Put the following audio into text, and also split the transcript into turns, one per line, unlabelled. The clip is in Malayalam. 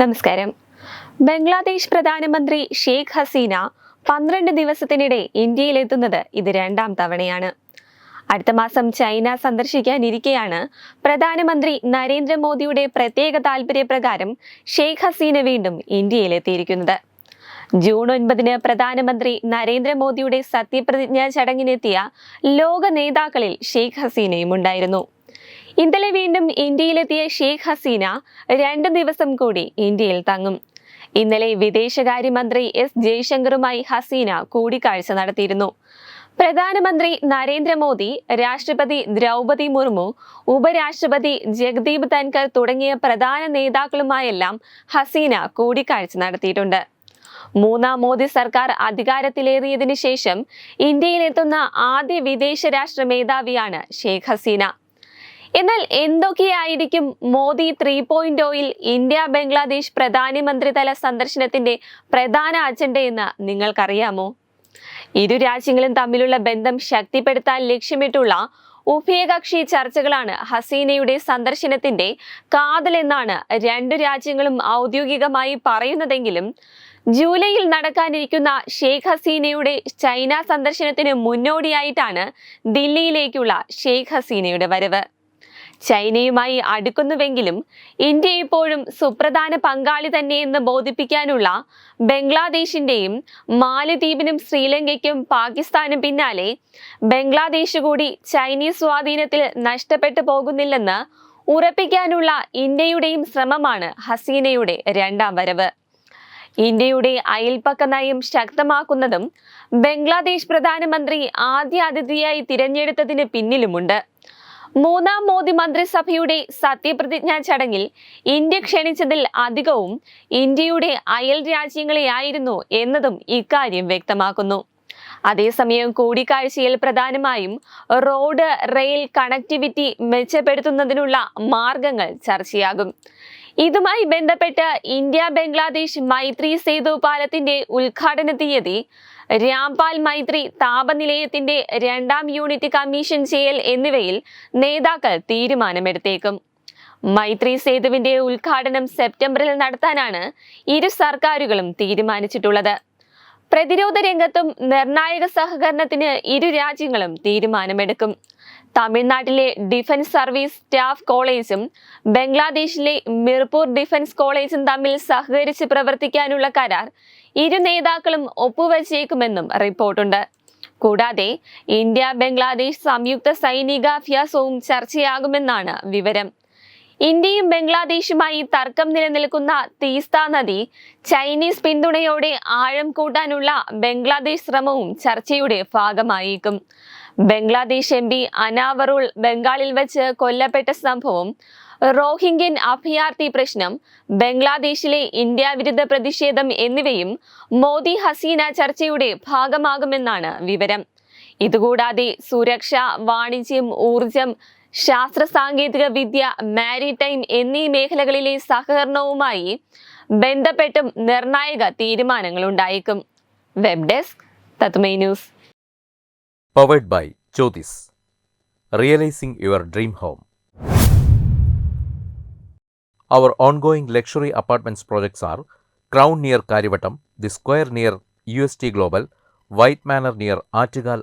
നമസ്കാരം. ബംഗ്ലാദേശ് പ്രധാനമന്ത്രി ഷെയ്ഖ് ഹസീന പന്ത്രണ്ട് ദിവസത്തിനിടെ ഇന്ത്യയിലെത്തുന്നത് ഇത് രണ്ടാം തവണയാണ്. അടുത്ത മാസം ചൈന സന്ദർശിക്കാനിരിക്കെയാണ് പ്രധാനമന്ത്രി നരേന്ദ്രമോദിയുടെ പ്രത്യേക താൽപര്യപ്രകാരം ഷെയ്ഖ് ഹസീന വീണ്ടും ഇന്ത്യയിലെത്തിയിരിക്കുന്നത്. ജൂൺ ഒൻപതിന് പ്രധാനമന്ത്രി നരേന്ദ്രമോദിയുടെ സത്യപ്രതിജ്ഞാ ചടങ്ങിനെത്തിയ ലോക നേതാക്കളിൽ ഷെയ്ഖ് ഹസീനയും ഉണ്ടായിരുന്നു ഇന്നലെ വീണ്ടും ഇന്ത്യയിലെത്തിയ ഷെയ്ഖ് ഹസീന രണ്ട് ദിവസം കൂടി ഇന്ത്യയിൽ തങ്ങും. ഇന്നലെ വിദേശകാര്യമന്ത്രി എസ് ജയശങ്കറുമായി ഹസീന കൂടിക്കാഴ്ച നടത്തിയിരുന്നു. പ്രധാനമന്ത്രി നരേന്ദ്രമോദി രാഷ്ട്രപതി ദ്രൗപതി മുർമു ഉപരാഷ്ട്രപതി ജഗദീപ് ധൻകർ തുടങ്ങിയ പ്രധാന നേതാക്കളുമായെല്ലാം ഹസീന കൂടിക്കാഴ്ച നടത്തിയിട്ടുണ്ട്. മൂന്നാം മോദി സർക്കാർ അധികാരത്തിലേറിയതിനു ശേഷം ഇന്ത്യയിലെത്തുന്ന ആദ്യ വിദേശ രാഷ്ട്ര മേധാവിയാണ് ഷെയ്ഖ് ഹസീന. എന്നാൽ എന്തൊക്കെയായിരിക്കും Modi three point oil India Bangladesh പ്രധാനമന്ത്രിതല സന്ദർശനത്തിന്റെ പ്രധാന അജണ്ട അജണ്ടയെന്ന് നിങ്ങൾക്കറിയാമോ? ഇരു രാജ്യങ്ങളും തമ്മിലുള്ള ബന്ധം ശക്തിപ്പെടുത്താൻ ലക്ഷ്യമിട്ടുള്ള ഉഭയകക്ഷി ചർച്ചകളാണ് ഹസീനയുടെ സന്ദർശനത്തിന്റെ കാതലെന്നാണ് രണ്ടു രാജ്യങ്ങളും ഔദ്യോഗികമായി പറയുന്നതെങ്കിലും ജൂലൈയിൽ നടക്കാനിരിക്കുന്ന ഷെയ്ഖ് ഹസീനയുടെ ചൈന സന്ദർശനത്തിന് മുന്നോടിയായിട്ടാണ് ദില്ലിയിലേക്കുള്ള ഷെയ്ഖ് ഹസീനയുടെ വരവ്. ചൈനയുമായി അടുക്കുന്നുവെങ്കിലും ഇന്ത്യ ഇപ്പോഴും സുപ്രധാന പങ്കാളി തന്നെയെന്ന് ബോധിപ്പിക്കാനുള്ള ബംഗ്ലാദേശിന്റെയും മാലദ്വീപിനും ശ്രീലങ്കയ്ക്കും പാകിസ്ഥാനും പിന്നാലെ ബംഗ്ലാദേശ് കൂടി ചൈനീസ് സ്വാധീനത്തിൽ നഷ്ടപ്പെട്ടു പോകുന്നില്ലെന്ന് ഉറപ്പിക്കാനുള്ള ഇന്ത്യയുടെയും ശ്രമമാണ് ഹസീനയുടെ രണ്ടാം വരവ്. ഇന്ത്യയുടെ അയൽപ്പക്ക നയം ശക്തമാക്കുന്നതും ബംഗ്ലാദേശ് പ്രധാനമന്ത്രി ആദ്യ അതിഥിയായി തിരഞ്ഞെടുത്തതിന് പിന്നിലുമുണ്ട്. മൂന്നാം മോദി മന്ത്രിസഭയുടെ സത്യപ്രതിജ്ഞാ ചടങ്ങിൽ ഇന്ത്യ ക്ഷണിച്ചതിൽ അധികവും ഇന്ത്യയുടെ അയൽ രാജ്യങ്ങളെയായിരുന്നു എന്നതും ഇക്കാര്യം വ്യക്തമാക്കുന്നു. അതേസമയം കൂടിക്കാഴ്ചയിൽ പ്രധാനമായും റോഡ് റെയിൽ കണക്ടിവിറ്റി മെച്ചപ്പെടുത്തുന്നതിനുള്ള മാർഗങ്ങൾ ചർച്ചയാകും. ഇതുമായി ബന്ധപ്പെട്ട് ഇന്ത്യ ബംഗ്ലാദേശ് മൈത്രി സേതു പാലത്തിന്റെ ഉദ്ഘാടന തീയതി രാംപാൽ മൈത്രി താപനിലയത്തിന്റെ രണ്ടാം യൂണിറ്റ് കമ്മീഷൻ ചെയ്യൽ എന്നിവയിൽ നേതാക്കൾ തീരുമാനമെടുത്തേക്കും. മൈത്രി സേതുവിന്റെ ഉദ്ഘാടനം സെപ്റ്റംബറിൽ നടത്താനാണ് ഇരു സർക്കാരുകളും തീരുമാനിച്ചിട്ടുള്ളത്. പ്രതിരോധ രംഗത്തും നിർണായക സഹകരണത്തിന് ഇരു രാജ്യങ്ങളും തീരുമാനമെടുക്കും. തമിഴ്നാട്ടിലെ ഡിഫൻസ് സർവീസ് സ്റ്റാഫ് കോളേജും ബംഗ്ലാദേശിലെ മിർപൂർ ഡിഫൻസ് കോളേജും തമ്മിൽ സഹകരിച്ച് പ്രവർത്തിക്കാനുള്ള കരാർ ഇരു നേതാക്കളും ഒപ്പുവച്ചേക്കുമെന്നും റിപ്പോർട്ടുണ്ട്. കൂടാതെ ഇന്ത്യ ബംഗ്ലാദേശ് സംയുക്ത സൈനികാഭ്യാസവും ചർച്ചയാകുമെന്നാണ് വിവരം. ഇന്ത്യയും ബംഗ്ലാദേശുമായി തർക്കം നിലനിൽക്കുന്ന തീസ്ത നദി ചൈനീസ് പിന്തുണയോടെ ആഴം കൂട്ടാനുള്ള ബംഗ്ലാദേശ് ശ്രമവും ചർച്ചയുടെ ഭാഗമായേക്കും. ബംഗ്ലാദേശ് എം പി അനാവറുൾ ബംഗാളിൽ വെച്ച് കൊല്ലപ്പെട്ട സംഭവം റോഹിംഗ്യൻ അഭയാർത്ഥി പ്രശ്നം ബംഗ്ലാദേശിലെ ഇന്ത്യ വിരുദ്ധ പ്രതിഷേധം എന്നിവയും മോദി ഹസീന ചർച്ചയുടെ ഭാഗമാകുമെന്നാണ് വിവരം. ഇതുകൂടാതെ സുരക്ഷ വാണിജ്യം ഊർജം ശാസ്ത്ര സാങ്കേതിക വിദ്യ മാരിടൈം എന്നീ മേഖലകളിലെ സഹകരണവുമായി ബന്ധപ്പെട്ടും നിർണായക തീരുമാനങ്ങൾ ഉണ്ടായേക്കും web desk തത്മൈ news
powered by Jyothis realising your dream home Our ongoing luxury apartments projects are Crown near Karivattam, The Square near UST Global, White Manor near Attigal